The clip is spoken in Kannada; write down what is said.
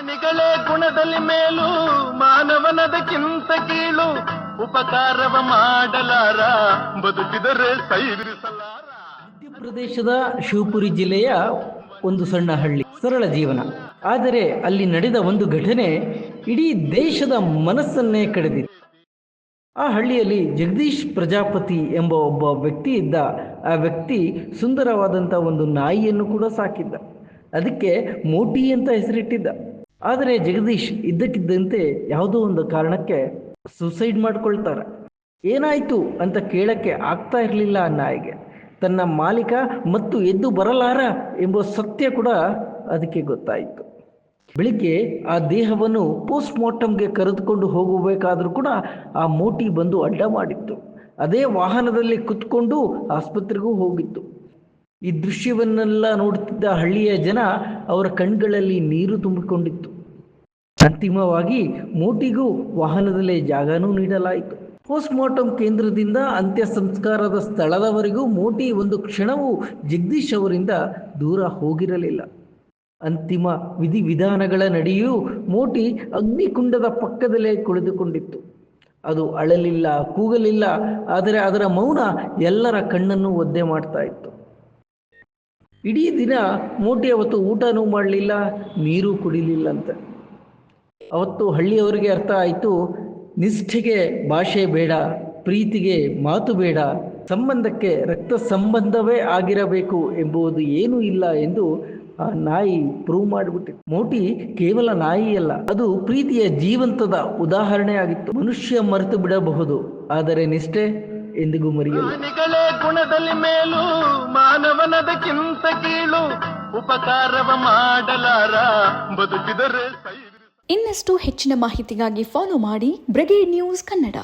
ಪ್ರಾಣಿಗಳೇ ಗುಣದಲ್ಲಿ ಮೇಲು, ಮಾನವನದಕ್ಕಿಂತ ಕೀಳು, ಉಪಕಾರವ ಮಾಡಲಾರ, ಬದುಕಿದರೆ ಮಧ್ಯಪ್ರದೇಶದ ಶಿವಪುರಿ ಜಿಲ್ಲೆಯ ಒಂದು ಸಣ್ಣ ಹಳ್ಳಿ, ಸರಳ ಜೀವನ. ಆದರೆ ಅಲ್ಲಿ ನಡೆದ ಒಂದು ಘಟನೆ ಇಡೀ ದೇಶದ ಮನಸ್ಸನ್ನೇ ಕಳೆದಿತ್ತು ಆ ಹಳ್ಳಿಯಲ್ಲಿ ಜಗದೀಶ್ ಪ್ರಜಾಪತಿ ಎಂಬ ಒಬ್ಬ ವ್ಯಕ್ತಿ ಇದ್ದ. ಆ ವ್ಯಕ್ತಿ ಸುಂದರವಾದಂಥ ಒಂದು ನಾಯಿಯನ್ನು ಕೂಡ ಸಾಕಿದ್ದ. ಅದಕ್ಕೆ ಮೋಟಿ ಅಂತ ಹೆಸರಿಟ್ಟಿದ್ದ. ಆದರೆ ಜಗದೀಶ್ ಇದ್ದಕ್ಕಿದ್ದಂತೆ ಯಾವುದೋ ಒಂದು ಕಾರಣಕ್ಕೆ ಸುಸೈಡ್ ಮಾಡ್ಕೊಳ್ತಾರೆ. ಏನಾಯಿತು ಅಂತ ಕೇಳಕ್ಕೆ ಆಗ್ತಾ ಇರಲಿಲ್ಲ ನಾಯಿಗೆ. ತನ್ನ ಮಾಲೀಕ ಮತ್ತು ಎದ್ದು ಬರಲಾರ ಎಂಬ ಸತ್ಯ ಕೂಡ ಅದಕ್ಕೆ ಗೊತ್ತಾಯಿತು. ಬೆಳಿಗ್ಗೆ ಆ ದೇಹವನ್ನು ಪೋಸ್ಟ್ ಮಾರ್ಟಮ್ಗೆ ಕರೆದುಕೊಂಡು ಹೋಗಬೇಕಾದ್ರೂ ಕೂಡ ಆ ಮೋಟಿ ಬಂದು ಅಡ್ಡ ಮಾಡಿತ್ತು. ಅದೇ ವಾಹನದಲ್ಲಿ ಕುತ್ಕೊಂಡು ಆಸ್ಪತ್ರೆಗೂ ಹೋಗಿತ್ತು. ಈ ದೃಶ್ಯವನ್ನೆಲ್ಲ ನೋಡುತ್ತಿದ್ದ ಹಳ್ಳಿಯ ಜನ ಅವರ ಕಣ್ಗಳಲ್ಲಿ ನೀರು ತುಂಬಿಕೊಂಡಿತ್ತು. ಅಂತಿಮವಾಗಿ ಮೋಟಿಗೂ ವಾಹನದಲ್ಲೇ ಜಾಗನೂ ನೀಡಲಾಯಿತು. ಪೋಸ್ಟ್ ಮಾರ್ಟಮ್ ಕೇಂದ್ರದಿಂದ ಅಂತ್ಯ ಸಂಸ್ಕಾರದ ಸ್ಥಳದವರೆಗೂ ಮೋಟಿ ಒಂದು ಕ್ಷಣವೂ ಜಗದೀಶ್ ಅವರಿಂದ ದೂರ ಹೋಗಿರಲಿಲ್ಲ. ಅಂತಿಮ ವಿಧಿವಿಧಾನಗಳ ನಡೆಯೂ ಮೋಟಿ ಅಗ್ನಿಕುಂಡದ ಪಕ್ಕದಲ್ಲೇ ಕುಳಿತುಕೊಂಡಿತ್ತು. ಅದು ಅಳಲಿಲ್ಲ, ಕೂಗಲಿಲ್ಲ, ಆದರೆ ಅದರ ಮೌನ ಎಲ್ಲರ ಕಣ್ಣನ್ನು ಒದ್ದೆ ಮಾಡ್ತಾ ಇತ್ತು. ಇಡೀ ದಿನ ಮೋಟಿ ಅವತ್ತು ಊಟನೂ ಮಾಡಲಿಲ್ಲ, ನೀರು ಕುಡಿಲಿಲ್ಲ ಅಂತ ಅವತ್ತು ಹಳ್ಳಿಯವರಿಗೆ ಅರ್ಥ ಆಯಿತು, ನಿಷ್ಠೆಗೆ ಭಾಷೆ ಬೇಡ, ಪ್ರೀತಿಗೆ ಮಾತು ಬೇಡ, ಸಂಬಂಧಕ್ಕೆ ರಕ್ತ ಸಂಬಂಧವೇ ಆಗಿರಬೇಕು ಎಂಬುದು ಏನೂ ಇಲ್ಲ ಎಂದು ಆ ನಾಯಿ ಪ್ರೂವ್ ಮಾಡಿಬಿಟ್ಟಿತ್ತು. ಮೋಟಿ ಕೇವಲ ನಾಯಿಯಲ್ಲ, ಅದು ಪ್ರೀತಿಯ ಜೀವಂತದ ಉದಾಹರಣೆ ಆಗಿತ್ತು. ಮನುಷ್ಯ ಮರೆತು ಬಿಡಬಹುದು, ಆದರೆ ನಿಷ್ಠೆ ಎಂದಿಗೂ ಮರೆಯಲ್ಲ. ಗುಣದಲ್ಲಿ ಮೇಲು, ಮಾನವನದಕ್ಕಿಂತ ಕೀಳು, ಉಪಕಾರವ ಮಾಡಲಾರ, ಬದುಕಿದರೆ ಇನ್ನಷ್ಟು ಹೆಚ್ಚಿನ ಮಾಹಿತಿಗಾಗಿ ಫಾಲೋ ಮಾಡಿ ಬ್ರಿಗೇಡ್ ನ್ಯೂಸ್ ಕನ್ನಡ.